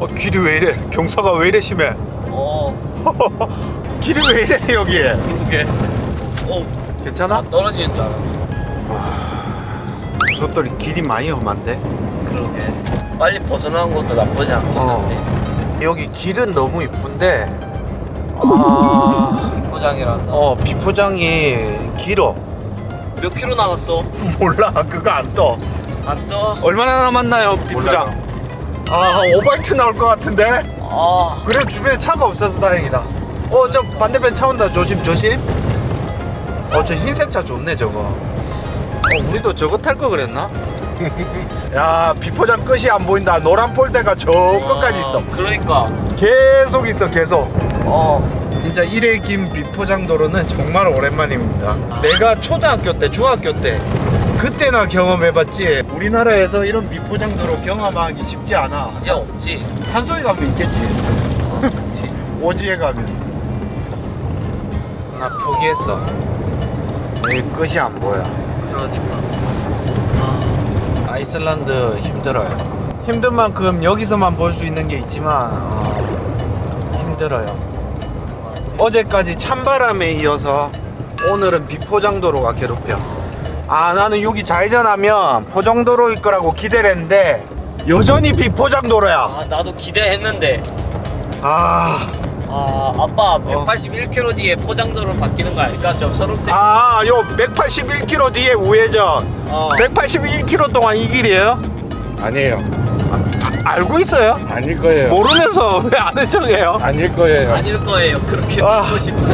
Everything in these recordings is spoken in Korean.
어 길이 왜 이래? 경사가 왜 이래 심해? 어 길이 왜 이래 여기에? 그게 어 괜찮아? 떨어지는 줄 알았어 무섭더니 길이 많이 험한데? 그러게 빨리 벗어나는 것도 나쁘지 않긴 어. 한데 여기 길은 너무 이쁜데 아... 포장이라서 어 비포장이 길어 몇 킬로 남았어? 몰라 그거 안 떠. 안 떠? 얼마나 남았나요 비포장? 아 오바이트 나올 것 같은데? 아 그래 주변에 차가 없어서 다행이다. 어 저 반대편 차 온다 조심 조심. 어 저 흰색 차 좋네 저거. 어 우리도 저거 탈 거 그랬나? 야 비포장 끝이 안 보인다. 노란 폴대가 저 끝까지 있어. 그러니까 계속 있어 계속. 어 진짜 일회 긴 비포장 도로는 정말 오랜만입니다. 내가 초등학교 때, 중학교 때 그때나 경험해봤지. 우리나라에서 이런 비포장 도로 경험하기 쉽지 않아. 이제 없지 산속에 가면 있겠지. 어, 그치 오지에 가면. 나 포기했어. 여기 끝이 안 보여. 그러니까 아이슬란드 힘들어요. 힘든 만큼 여기서만 볼 수 있는 게 있지만 어, 힘들어요. 어제까지 찬바람에 이어서 오늘은 비포장도로가 괴롭혀. 아 나는 여기 좌회전하면 포장도로일 거라고 기대를 했는데 여전히 비포장도로야. 아 나도 기대했는데 아, 아 아빠 181km 뒤에 포장도로 바뀌는 거 아닐까? 저 초록색 아, 요 181km 뒤에 우회전. 어. 181km 동안 이 길이에요? 아니에요. 아, 알고 있어요? 아닐 거예요. 모르면서 왜 아는 척해요? 아닐 거예요. 아닐 거예요 그렇게 아. 믿고 싶은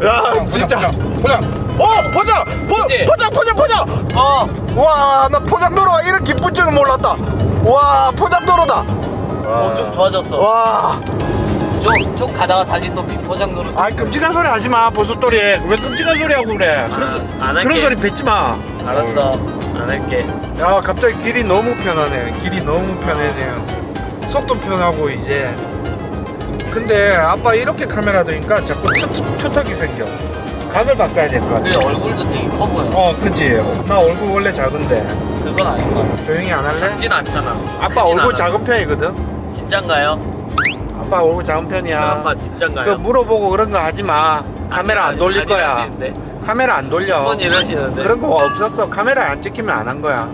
야, 진짜. 포장. 어, 포장! 포, 네. 포장, 포장, 포장! 어 와, 나 포장도로가 이런 기쁠 줄은 몰랐다. 와, 포장도로다. 어, 좀 좋아졌어. 와, 좀, 좀 가다가 다시 또 비포장도로. 아이 끔찍한 소리 하지 마, 보소돌이. 왜 끔찍한 소리 하고 그래? 그런, 아, 안 할게. 그런 소리 뱉지 마. 알았어. 안 할게. 야, 갑자기 길이 너무 편하네. 길이 너무 편해져요. 속도 편하고 이제. 근데 아빠 이렇게 카메라 드니까 자꾸 투, 투턱이 생겨. 각을 바꿔야 될 것 같아. 그래, 얼굴도 되게 커 보여. 어, 그치. 나 얼굴 원래 작은데. 그건 아닌 것 같아. 조용히 안 할래? 작진 않잖아. 아빠 크진 얼굴 않아. 작은 편이거든. 진짠가요? 아빠 얼굴 작은 편이야. 아빠 그 진짠가요? 물어보고 그런 거 하지 마. 카메라 안 돌릴 거야. 카메라 안 돌려. 손 이러시는데. 그런 거 없었어. 카메라 안 찍히면 안 한 거야.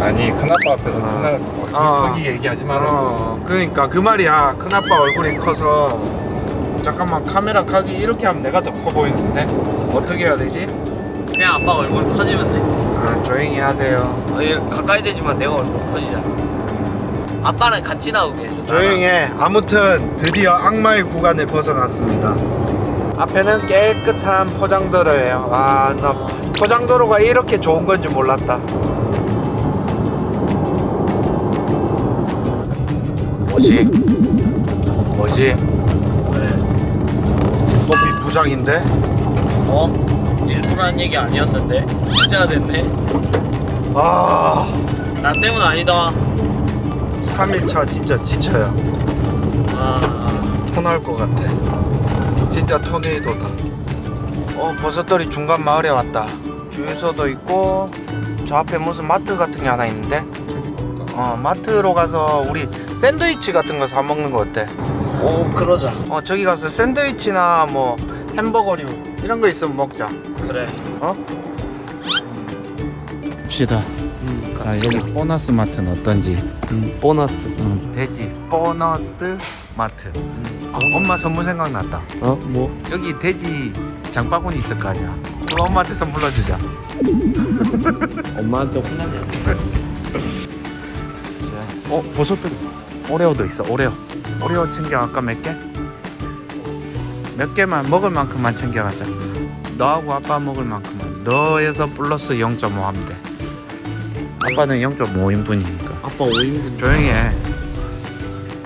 아니 큰아빠 앞에서 어. 큰아 어. 거기 얘기하지 말라고. 어, 그러니까 그 말이야. 큰 아빠 얼굴이 커서 잠깐만 카메라 각이 이렇게 하면 내가 더 커 보이는데 어떻게 해야 되지? 그냥 아빠 얼굴 커지면 돼. 아, 조용히 하세요. 어, 얘 가까이 되지만 내가 얼굴 커지잖아. 아빠는 같이 나오게 해줘. 조용히 해. 아무튼 드디어 악마의 구간을 벗어났습니다. 앞에는 깨끗한 포장도로예요. 아, 나 포장도로가 이렇게 좋은 건지 몰랐다. 뭐지? 뭐지? 또 비부장인데? 어? 일부러 한 얘기 아니었는데? 진짜 됐네? 아, 나 때문 아니다. 3일차 진짜 지쳐요. 아, 토날 것 같아. 진짜 토네이도다. 어, 버섯돌이 중간 마을에 왔다. 주유소도 있고, 저 앞에 무슨 마트 같은 게 하나 있는데? 어, 마트로 가서 우리 샌드위치 같은 거 사 먹는 거 어때? 오, 그러자. 어, 저기 가서 샌드위치나 뭐 햄버거류 이런 거 있으면 먹자. 그래. 어? 봅시다. 아, 여기 보너스 마트는 어떤지. 보너스. 응. 돼지 보너스 마트. 아, 엄마 선물 생각났다. 어? 뭐? 여기 돼지 장바구니 있을 거 아니야. 그거 엄마한테 선물로 주자. 엄마한테 혼나지 않아? 어, 버섯들 오레오도 있어. 오레오. 오레오 챙겨 아까 몇 개? 몇 개만 먹을 만큼만 챙겨가자. 너하고 아빠 먹을 만큼만. 너에서 플러스 0.5 하면 돼. 아빠는 0.5인분이니까. 아빠 5인분. 조용히 해.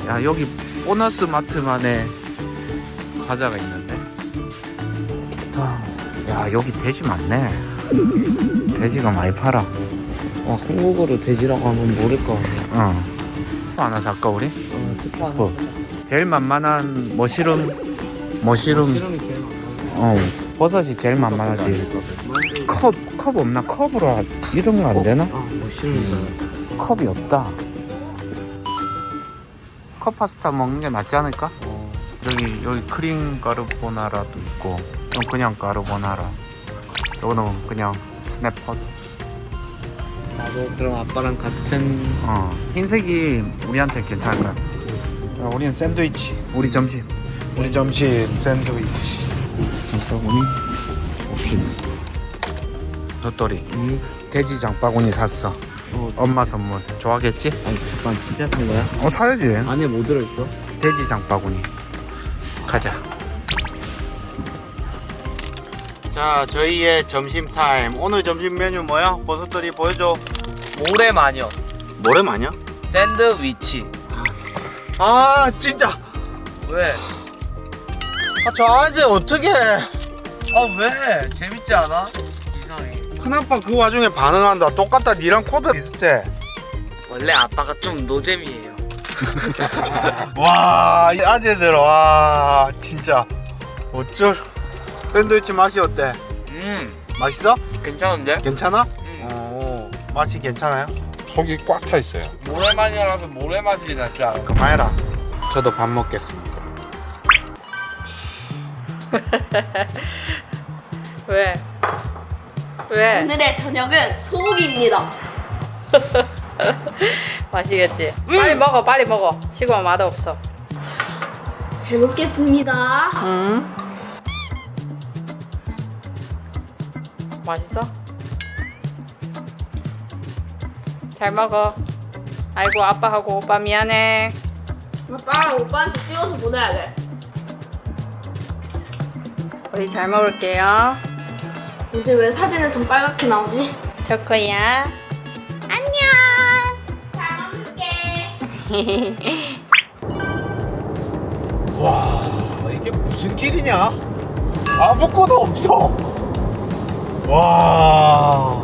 야, 여기 보너스 마트만의 과자가 있는데. 야, 여기 돼지 많네. 돼지가 많이 팔아. 어, 한국어로 돼지라고 하면 모를 거 같아. 어. 또 하나 살까 우리? 어, 스파 하나. 뭐? 제일 만만한 머시룸 머시룸 실험이 제일 많아. 어 버섯이 제일 만만하지 컵컵 없나 컵으로 하- 이러면 안 되나? 아, 뭐 실험 있잖아. 컵이 없다 컵 파스타 먹는 게 낫지 않을까? 여기 여기 크림 까르보나라도 있고 이건 그냥 까르보나라. 이거는 그냥 스냅pot 나도 그럼 아빠랑 같은 어 흰색이 우리한테 괜찮을 거야 자, 우리는 샌드위치. 우리 점심. 우리 점심 샌드위치. 장바구니? 오케이. 젖돌이 돼지 장바구니 샀어 어, 엄마 선물 좋아하겠지? 아니 잠깐 진짜 산 거야? 어 사야지 안에 뭐 들어있어? 돼지 장바구니 가자 자 저희의 점심 타임 오늘 점심 메뉴 뭐야? 버섯들이 보여줘 모래마녀 뭐래 마냐? 샌드위치 아 진짜 왜? 아, 저 아재 어떻게 아 왜? 재밌지 않아? 큰아빠 그 와중에 반응한다 똑같다 니랑 코드 비슷해 원래 아빠가 좀 노잼이에요 와이 아재들 와 진짜 어쩔 샌드위치 맛이 어때? 음 맛있어? 괜찮은데? 괜찮아? 음. 어 맛이 괜찮아요? 속이 꽉 차 있어요. 모래마녀라서 모래 맛이 날 줄 알아 그만해라 저도 밥 먹겠습니다 왜? 왜? 오늘의 저녁은 소고기입니다. 맛있겠지? 빨리 먹어 빨리 먹어 식으면 맛없어 잘 먹겠습니다. 응? 맛있어? 잘 먹어 아이고 아빠하고 오빠 미안해 아빠랑 오빠한테 찍어서 보내야 돼. 우리 잘 먹을게요 근데 왜 사진에 좀 빨갛게 나오지? 초코야 안녕 잘 먹을게. 와 이게 무슨 길이냐? 아무것도 없어. 와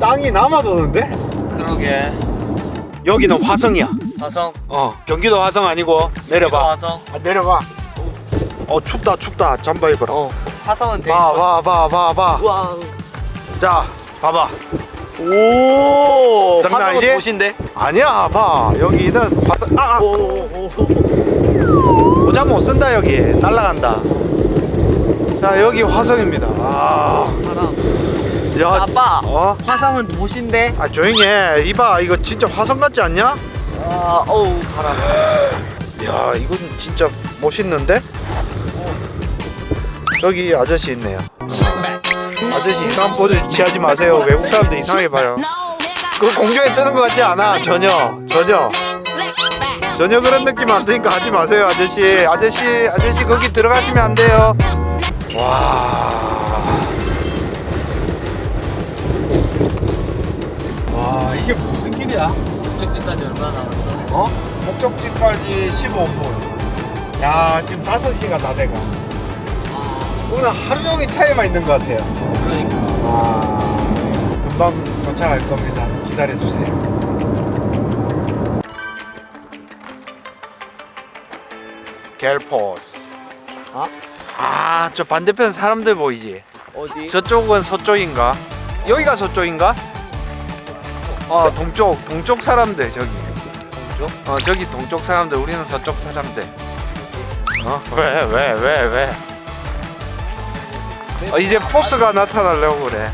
땅이 남아도는데? 그러게 여기는 화성이야. 화성 어 경기도 화성 아니고 내려봐. 화성 아, 내려봐. 어 춥다 춥다 잠바 입어라. 어 화성은 되게 봐봐봐 봐 봐. 우와 자 봐봐. 오 장난 아니지? 도시인데? 아니야 봐 여기는 화성. 아, 아. 오오오 모자 못 쓴다 여기 날라간다. 자 여기 화성입니다. 아. 야. 아빠 어? 화성은 도시인데? 아 조용히 해 이봐 이거 진짜 화성 같지 않냐? 아 어우 바람 야 이건 진짜 멋있는데? 저기 아저씨 있네요 아저씨 이상한 포즈 취하지 마세요 외국 사람들 이상하게 봐요 그 공중에 뜨는 것 같지 않아 전혀 전혀 전혀 그런 느낌 안 드니까 하지 마세요 아저씨 아저씨 아저씨 거기 들어가시면 안 돼요 와 와 이게 무슨 길이야? 목적지까지 얼마나 남았어? 어? 목적지까지 15분. 야, 지금 5시가 다 돼가. 오늘 하루 종일 차에만 있는 것 같아요. 그러니까 아, 금방 도착할 겁니다. 기다려주세요. 겔포스. 어? 아, 저 반대편 사람들 보이지? 어디? 저쪽은 서쪽인가? 여기가 서쪽인가? 어, 동쪽, 동쪽 사람들 저기. 동쪽? 어, 저기 동쪽 사람들, 우리는 서쪽 사람들. 어? 왜, 왜, 왜, 왜? 어, 이제 포스가 나타나려고 그래.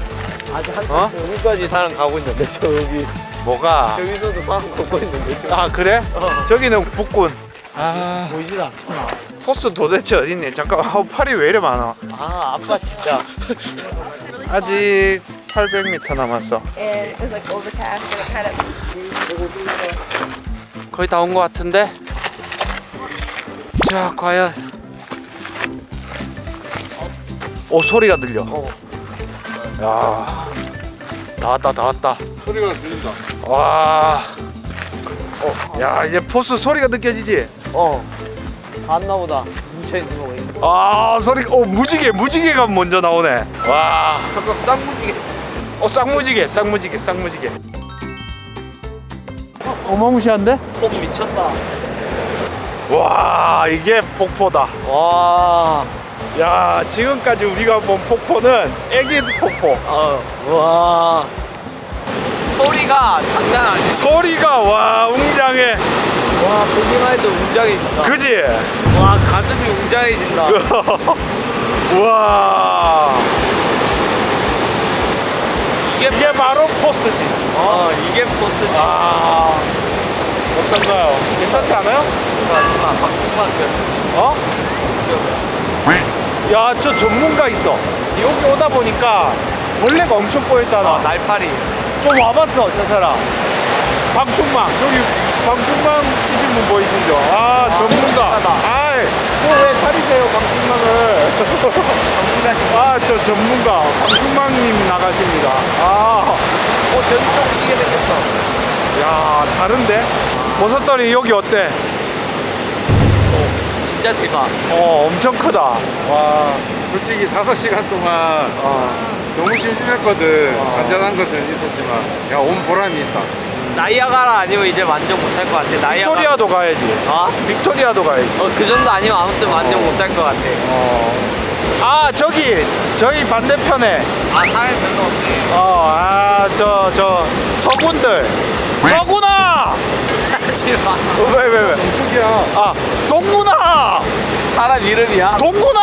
아직 한 어? 여기까지 사람 가고 있는데 저 여기 뭐가? 저기서도 사람 걷고 있는데 저 아, 그래? 어. 저기는 북군. 아, 보이질 않잖아 포스 도대체 어딨니? 잠깐, 아, 팔이 왜 이래 많아? 아 아빠 진짜 아직 800m 남았어. It was like overcast and it kind of 거의 다 온 것 같은데? 자, 과연. 오, 소리가 들려. 어. 야, 다 왔다, 다 왔다. 소리가 들린다. 와. 어, 야, 이제 포스 소리가 느껴지지? 어 봤나 보다 뭉쳐 있는 거 보니까 아, 소리, 오, 무지개, 무지개가 먼저 나오네. 와. 잠깐 쌍무지개 어, 쌍무지개, 쌍무지개, 쌍무지개. 어마무시한데? 폭 미쳤다 와, 이게 폭포다. 와 야, 지금까지 우리가 본 폭포는 애기 폭포. 어, 와 소리가 장난 아니야 소리가 와 웅장해 와 보기만 해도 웅장해진다. 그지? 와 가슴이 웅장해진다. 우와 이게 이게 바로 포스지 어 이게 포스지. 아 어떤가요? 괜찮지 않아요? 마지막 박승만큼. 어? 야 저 전문가 있어 여기 오다 보니까 벌레가 엄청 꼬였잖아 아 날파리. 좀 와봤어 저 사람 방충망 여기 방충망 끼신 분 보이시죠? 아, 전문가 전문가다. 아이 또왜 가리세요 방충망을 아저 전문가 방충망님 나가십니다 아야 어 전좀 이게 생겼어. 다른데? 버섯돌이 여기 어때? 진짜 대박. 어 엄청 크다 와 솔직히 5시간 동안 너무 심심했거든 잔잔한 것들 있었지만 야 온 보람이 있다 나이아가라 아니면 이제 만족 못할 것 같아. 나이아가라. 빅토리아도 가야지 어? 빅토리아도 가야지 어, 그 정도 아니면 아무튼 만족 못할 것 같아. 아 저기 저희 반대편에 아, 사람 별로 없네. 어 아 저 저 서군들 서구나 하지 마. 왜왜 왜? 저기야 아 동구 나 사람 이름이야. 동구나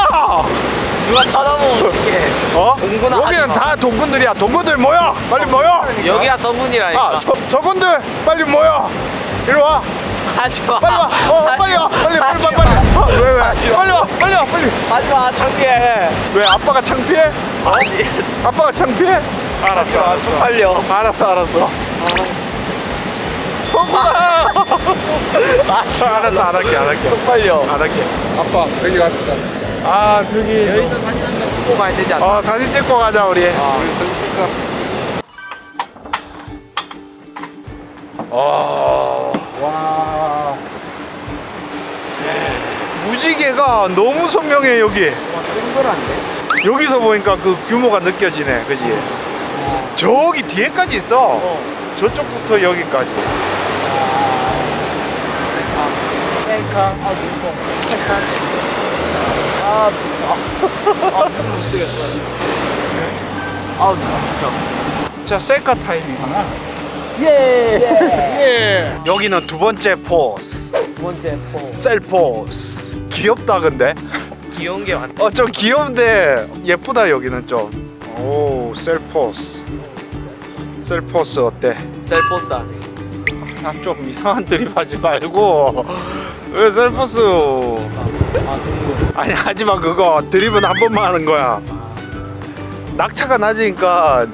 누가 쳐다보면 어떡해. 어? 동구나 하지 여기는 마. 다 동군들이야 동군들 모여 빨리 모여 여기가 서문이라니까. 아 서, 서군들 빨리 모여 이리 와 하지 마. 빨리 와 어, 빨리 와 빨리 빨리 하지 빨리 빨리 마. 어, 왜 왜? 하지 마. 빨리 와 빨리 와 빨리 하지 마. 창피해. 왜 아빠가 창피해? 아니. 아빠가 창피해? 알았어 알았어 빨려. 알았어 알았어 서 구나 아, 알았어 안 할게 안 할게. 빨려. 안 할게. 아빠 저기 갑시다. 아 저기 여기서 사진 한장 찍고 가야 되지 않나? 어 사진 찍고 가자 우리. 우리 사진 찍자. 어 와. 무지개가 너무 선명해 여기. 동그란데? 여기서 보니까 그 규모가 느껴지네 그지? 저기 뒤에까지 있어 저쪽부터 여기까지 셀카. 아, 눈뽕. 셀카. 아, 아, 아, 눈못 뜨겠어. 아, 눈 부셔. 자 셀카 타임이구나 예. 여기는 두 번째 포스 두 번째 포. 셀 포스 귀엽다 근데 귀여운 게 많네. 어 좀 귀여운데 예쁘다 여기는 좀 오 셀 포스 셀포스 어때? 셀포스 아니. 아좀 이상한 드립 하지 말고 왜 셀포스 아, 동물. 아니 하지마 그거 드립은 한 번만 하는 거야 낙차가 낮으니까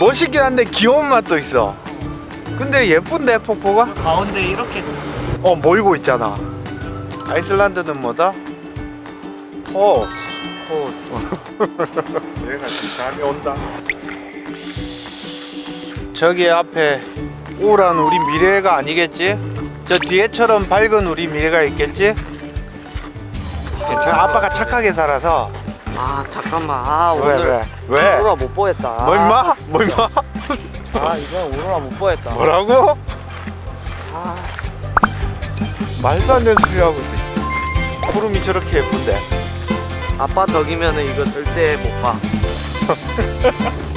멋있긴 한데 귀여운 맛도 있어 근데 예쁜데 폭포가? 가운데 이렇게 어 모이고 있잖아 아이슬란드는 뭐다? 포스 포스. 얘가 지금 잠이 온다. 저기 앞에 우울한 우리 미래가 아니겠지? 저 뒤에처럼 밝은 우리 미래가 있겠지? 괜찮아. 아빠가 착하게 살아서. 아, 잠깐만. 아, 왜 오늘 왜? 왜? 오로라 못 보였다. 뭐 임마? 뭐 임마? 아, 이거 오로라 못 보였다. 뭐라고? 아, 말도 안 되는 소리 하고 있어. 구름이 저렇게 예쁜데. 아빠 덕이면 은 이거 절대 못 봐.